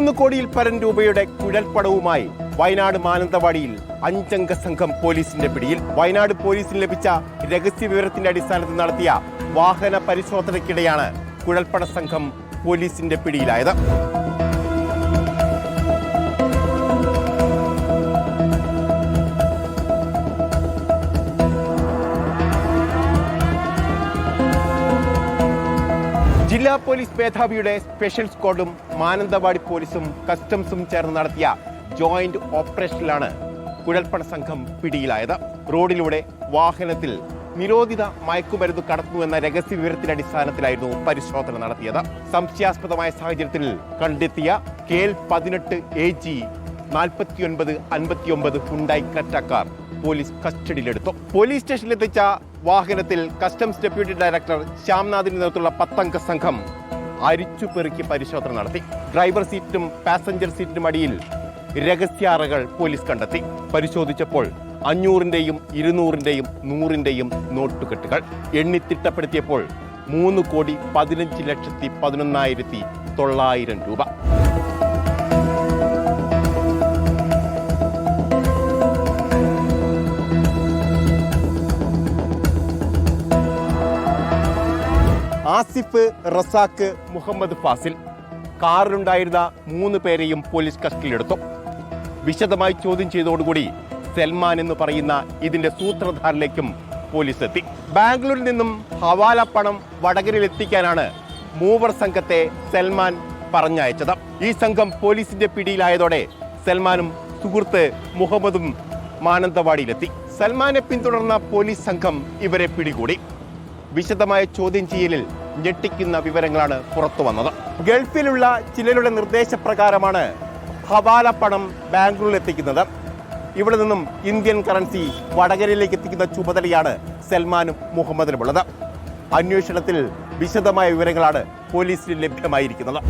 പരം രൂപയുടെ കുഴൽപ്പടവുമായി വയനാട് മാനന്തവാടിയിൽ അഞ്ചംഗ സംഘം പോലീസിന്റെ പിടിയിൽ. വയനാട് പോലീസിന് ലഭിച്ച രഹസ്യ വിവരത്തിന്റെ അടിസ്ഥാനത്തിൽ നടത്തിയ വാഹന പരിശോധനയ്ക്കിടെയാണ് കുഴൽപ്പട സംഘം പോലീസിന്റെ പിടിയിലായത്. ജില്ലാ പോലീസ് മേധാവിയുടെ സ്പെഷ്യൽ സ്ക്വാഡും മാനന്തവാടി പോലീസും കസ്റ്റംസും ചേർന്ന് നടത്തിയ ജോയിന്റ് ഓപ്പറേഷനിലാണ് കുഴൽപ്പണ സംഘം പിടിയിലായത്. റോഡിലൂടെ വാഹനത്തിൽ നിരോധിത മയക്കുമരുന്ന് കടത്തുന്നുവെന്ന രഹസ്യ വിവരത്തിന്റെ അടിസ്ഥാനത്തിലായിരുന്നു പരിശോധന നടത്തിയത്. സംശയാസ്പദമായ സാഹചര്യത്തിൽ കണ്ടെത്തിയ കെ എൽ പതിനെട്ട് എ ജി നാൽപ്പത്തിയൊൻപത് അൻപത്തിയൊമ്പത് ഹുണ്ടായി കറ്റക്കാർ പോലീസ് കസ്റ്റഡിയിലെടുത്തു. പോലീസ് സ്റ്റേഷനിലെത്തിച്ച വാഹനത്തിൽ കസ്റ്റംസ് ഡെപ്യൂട്ടി ഡയറക്ടർ ശ്യാംനാഥിന്റെ നേതൃത്വത്തിലുള്ള പത്തംഗ സംഘം അരിച്ചു പെറുക്കി പരിശോധന നടത്തി. ഡ്രൈവർ സീറ്റിനും പാസഞ്ചർ സീറ്റിനും അടിയിൽ രഹസ്യാറകൾ പോലീസ് കണ്ടെത്തി. പരിശോധിച്ചപ്പോൾ അഞ്ഞൂറിന്റെയും ഇരുന്നൂറിന്റെയും നൂറിന്റെയും നോട്ടുകെട്ടുകൾ എണ്ണിത്തിട്ടപ്പെടുത്തിയപ്പോൾ മൂന്ന് കോടി പതിനഞ്ച് ലക്ഷത്തി പതിനൊന്നായിരത്തി തൊള്ളായിരം രൂപ. ആസിഫ് റസാക്ക് മുഹമ്മദ് ഫാസിൽ. കാറിലുണ്ടായിരുന്ന മൂന്ന് പേരെയും പോലീസ് കസ്റ്റഡിയിലെടുത്തു. വിശദമായി ചോദ്യം ചെയ്തതോടുകൂടി സൽമാൻ എന്ന് പറയുന്ന ഇതിന്റെ സൂത്രധാരിലേക്കും പോലീസ് എത്തി. ബാംഗ്ലൂരിൽ നിന്നും ഹവാല പണം വടകരയിൽ എത്തിക്കാനാണ് മൂവർ സംഘത്തെ സൽമാൻ പറഞ്ഞയച്ചത്. ഈ സംഘം പോലീസിന്റെ പിടിയിലായതോടെ സൽമാനും സുഹൃത്ത് മുഹമ്മദും മാനന്തവാടിയിലെത്തി. സൽമാനെ പിന്തുടർന്ന പോലീസ് സംഘം ഇവരെ പിടികൂടി. വിശദമായ ചോദ്യം ചെയ്യലിൽ ഞെട്ടിക്കുന്ന വിവരങ്ങളാണ് പുറത്തു വന്നത്. ഗൾഫിലുള്ള ചിലരുടെ നിർദ്ദേശപ്രകാരമാണ് ഹവാല പണം ബാംഗ്ലൂരിൽ എത്തിക്കുന്നത്. ഇവിടെ നിന്നും ഇന്ത്യൻ കറൻസി വടകരയിലേക്ക് എത്തിക്കുന്ന ചുമതലയാണ് സൽമാനും മുഹമ്മദിനുമുള്ളത്. അന്വേഷണത്തിൽ വിശദമായ വിവരങ്ങളാണ് പോലീസിന് ലഭ്യമായിരിക്കുന്നത്.